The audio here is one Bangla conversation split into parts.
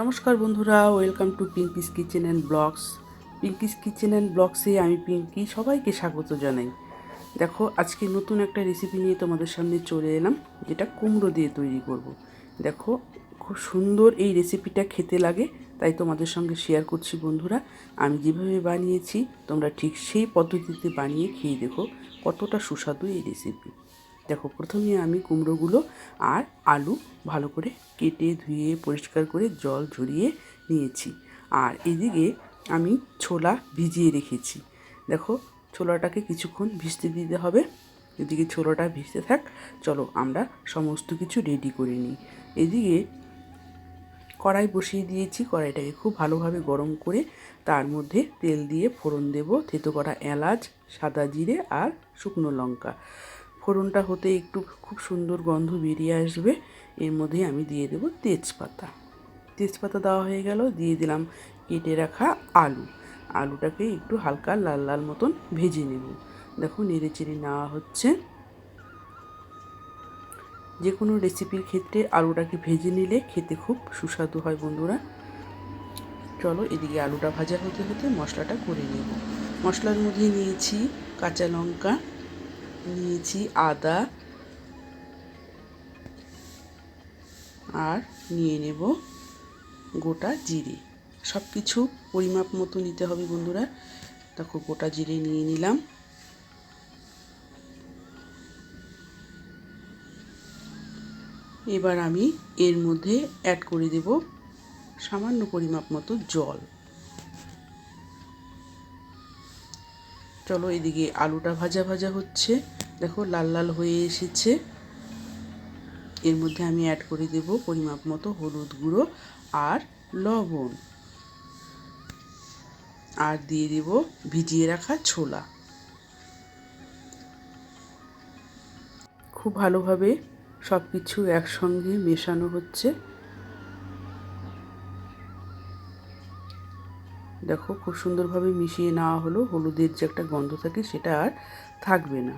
নমস্কার বন্ধুরা, welcome to Pinky's kitchen and blogs Pinky's kitchen and ব্লগসে আমি পিঙ্কি সবাইকে স্বাগত জানাই। দেখো, আজকে নতুন একটা রেসিপি নিয়ে তোমাদের সামনে চলে এলাম, যেটা কুমড়ো দিয়ে তৈরি করব। দেখো, খুব সুন্দর এই রেসিপিটা খেতে লাগে, তাই তোমাদের সঙ্গে শেয়ার করছি বন্ধুরা। আমি যেভাবে বানিয়েছি, তোমরা ঠিক সেই পদ্ধতিতে বানিয়ে খেয়ে দেখো কতটা সুস্বাদু এই রেসিপি দেখো, প্রথমে আমি কুমড়োগুলো আর আলু ভালো করে কেটে ধুয়ে পরিষ্কার করে জল ঝরিয়ে নিয়েছি। আর এদিকে আমি ছোলা ভিজিয়ে রেখেছি। দেখো, ছোলাটাকে কিছুক্ষণ ভিজতে দিতে হবে। এদিকে ছোলাটা ভিজতে থাক। চলো, আমরা সমস্ত কিছু রেডি করে নিই। এদিকে কড়াই বসিয়ে দিয়েছি। কড়াইটাকে খুব ভালোভাবে গরম করে তার মধ্যে তেল দিয়ে ফোড়ন দেব। থেতো করা এলাচ, সাদা জিরে আর শুকনো লঙ্কা। ফোড়নটা হতে একটু খুব সুন্দর গন্ধ বেরিয়ে আসবে। এর মধ্যে আমি দিয়ে দেবো তেজপাতা। তেজপাতা দেওয়া হয়ে গেল, দিয়ে দিলাম কেটে রাখা আলু। আলুটাকে একটু হালকা লাল লাল মতন ভেজে নেব। দেখো, নেড়ে চেড়ে নেওয়া হচ্ছে। যে কোনো রেসিপির ক্ষেত্রে আলুটাকে ভেজে নিলে খেতে খুব সুস্বাদু হয় বন্ধুরা। চলো, এদিকে আলুটা ভাজা হতে হতে মশলাটা করে নেব। মশলার মধ্যে নিয়েছি কাঁচা লঙ্কা নিয়েছি আদা আর নিয়ে নেব গোটা জিরে। সব কিছু পরিমাপ মতো নিতে হবে বন্ধুরা। দেখো, গোটা জিরে নিয়ে নিলাম। এবার আমি এর মধ্যে অ্যাড করে দেব সামান্য পরিমাপ মতো জল। চলো এদিকে আলুটা ভাজা ভাজা হচ্ছে। দেখো লাল লাল হয়ে এসেছে। এর মধ্যে আমি অ্যাড করে দেব পরিমাপ মতো হলুদ গুঁড়ো আর লবণ। আর দিয়ে দেব ভিজিয়ে রাখা ছোলা। খুব ভালোভাবে সব কিছু একসঙ্গে মেশানো হচ্ছে। দেখো খুব সুন্দরভাবে মিশিয়ে নেওয়া হলো, হলুদের যে একটা গন্ধ থাকে সেটা আর থাকবে না।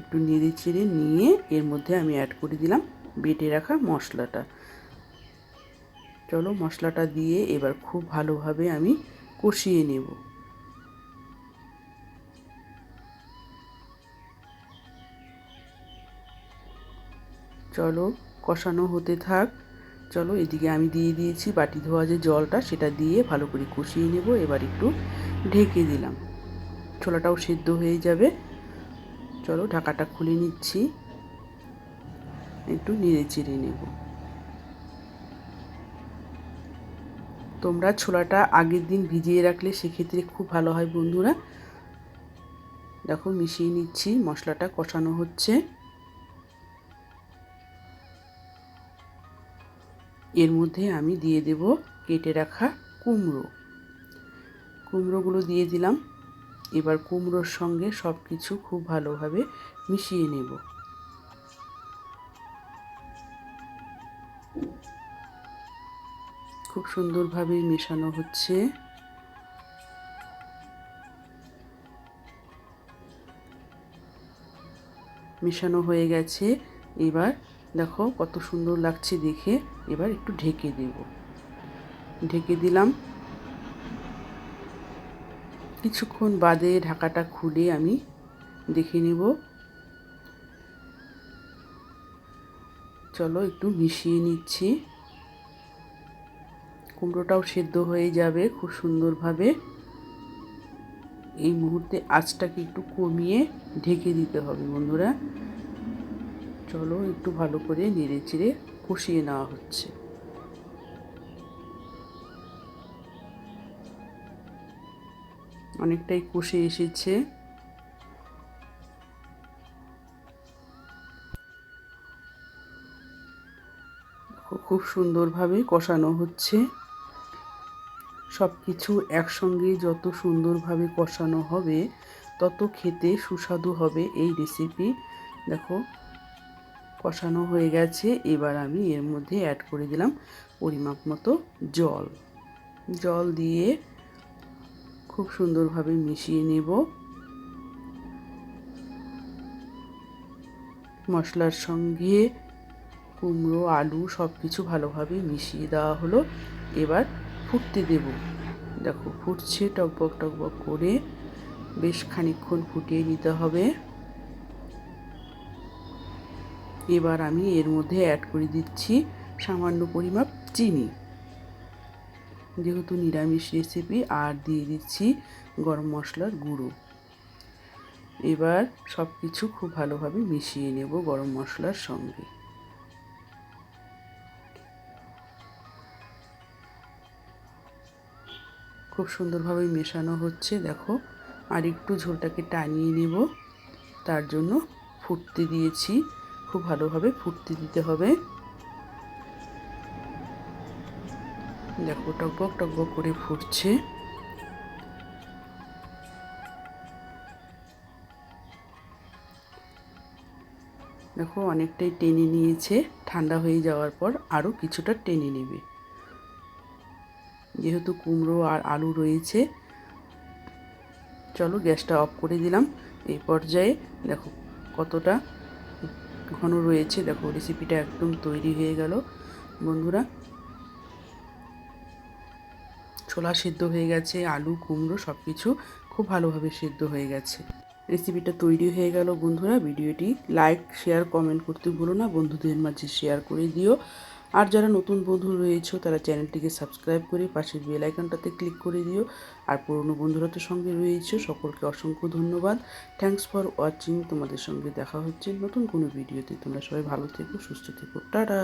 একটু নেড়ে চেড়ে নিয়ে এর মধ্যে আমি অ্যাড করে দিলাম বেটে রাখা মশলাটা। চলো মশলাটা দিয়ে এবার খুব ভালোভাবে আমি কষিয়ে নেব। চলো কষানো হতে থাক। চলো এদিকে আমি দিয়ে দিয়েছি বাটি ধোয়া যে জলটা, সেটা দিয়ে ভালো করে কষিয়ে নেব। এবার একটু ঢেকে দিলাম। ছোলাটাও সেদ্ধ হয়ে যাবে। চলো ঢাকাটা খুলে নিচ্ছি। একটু নেড়ে চেড়ে নেব। তোমরা ছোলাটা আগের দিন ভিজিয়ে রাখলে সেক্ষেত্রে খুব ভালো হয় বন্ধুরা। দেখো মিশিয়ে নিচ্ছি, মশলাটা কষানো হচ্ছে। এর মধ্যে আমি দিয়ে দেব কেটে রাখা কুমড়ো। কুমড়োগুলো দিয়ে দিলাম। এবার কুমড়োর সঙ্গে সব কিছু খুব ভালোভাবে মিশিয়ে নেব। খুব সুন্দরভাবে মেশানো হচ্ছে। মেশানো হয়ে গেছে। এবার দেখো কত সুন্দর লাগছে দেখে। এবার একটু ঢেকে দেব। ঢেকে দিলাম। কিছুক্ষণ বাদে ঢাকাটা খুলে আমি দেখে নেব। চলো একটু মিশিয়ে নিচ্ছি। কুমড়োটাও সেদ্ধ হয়ে যাবে খুব সুন্দরভাবে। এই মুহূর্তে আঁচটাকে একটু কমিয়ে ঢেকে দিতে হবে বন্ধুরা। চলো একটু ভালো করে নেড়ে চিড়ে কষিয়ে নেওয়া হচ্ছে। অনেকটাই কষে এসেছে। খুব সুন্দরভাবে কষানো হচ্ছে। সব কিছু একসঙ্গে যত সুন্দরভাবে কষানো হবে, তত খেতে সুস্বাদু হবে এই রেসিপি দেখো কষানো হয়ে গেছে। এবার আমি এর মধ্যে অ্যাড করে দিলাম পরিমাপ মতো জল। জল দিয়ে খুব সুন্দরভাবে মিশিয়ে নেব। মশলার সঙ্গে কুমড়ো, আলু সব কিছু ভালোভাবে মিশিয়ে দেওয়া হলো। এবার ফুটতে দেব। দেখো, ফুটছে টকবক টকবক করে। বেশ খানিকক্ষণ ফুটিয়ে নিতে হবে। এবার আমি এর মধ্যে অ্যাড করে দিচ্ছি সামান্য পরিমাপ চিনি। যেহেতু নিরামিষ রেসিপি আর দিয়ে দিচ্ছি গরম মশলার গুঁড়ো। এবার সব কিছু খুব ভালোভাবে মিশিয়ে নেব গরম মশলার সঙ্গে। খুব সুন্দরভাবে মেশানো হচ্ছে, দেখো। আর একটু ঝোলটাকে টানিয়ে নেব। তার জন্য ফুটতে দিয়েছি খুব ভালোভাবে ফুটতে দিতে হবে। দেখো, টকবক টকবক করে ফুটছে। দেখো, অনেকটাই টেনে নিয়েছে। ঠান্ডা হয়ে যাওয়ার পর আরও কিছুটা টেনে নেবে। যেহেতু কুমড়ো আর আলু রয়েছে, চলো গ্যাসটা অফ করে দিলাম। এই পর্যায়ে দেখো কতটা ঘন রয়েছে। দেখো রেসিপিটা একদম তৈরি হয়ে গেল। বন্ধুরা, ছোলা সিদ্ধ হয়ে গেছে, আলু, কুমড়ো সব কিছু খুব ভালোভাবে সিদ্ধ হয়ে গেছে। রেসিপিটা তৈরি হয়ে গেল। বন্ধুরা, ভিডিওটি লাইক শেয়ার কমেন্ট করতে ভুলো না। বন্ধুদের মাঝে শেয়ার করে দিও। আর যারা নতুন বন্ধু রয়েছে, তারা চ্যানেলটিকে সাবস্ক্রাইব করে পাশের বেল আইকনটাতে ক্লিক করে দিও। আর পুরনো বন্ধুরা তো সঙ্গে রয়েছে, সকলকে অসংখ্য ধন্যবাদ। থ্যাংকস ফর ওয়াচিং তোমাদের সঙ্গে দেখা হচ্ছে নতুন কোনো ভিডিওতে। তোমরা সবাই ভালো থেকো, সুস্থ থেকো। টাটা!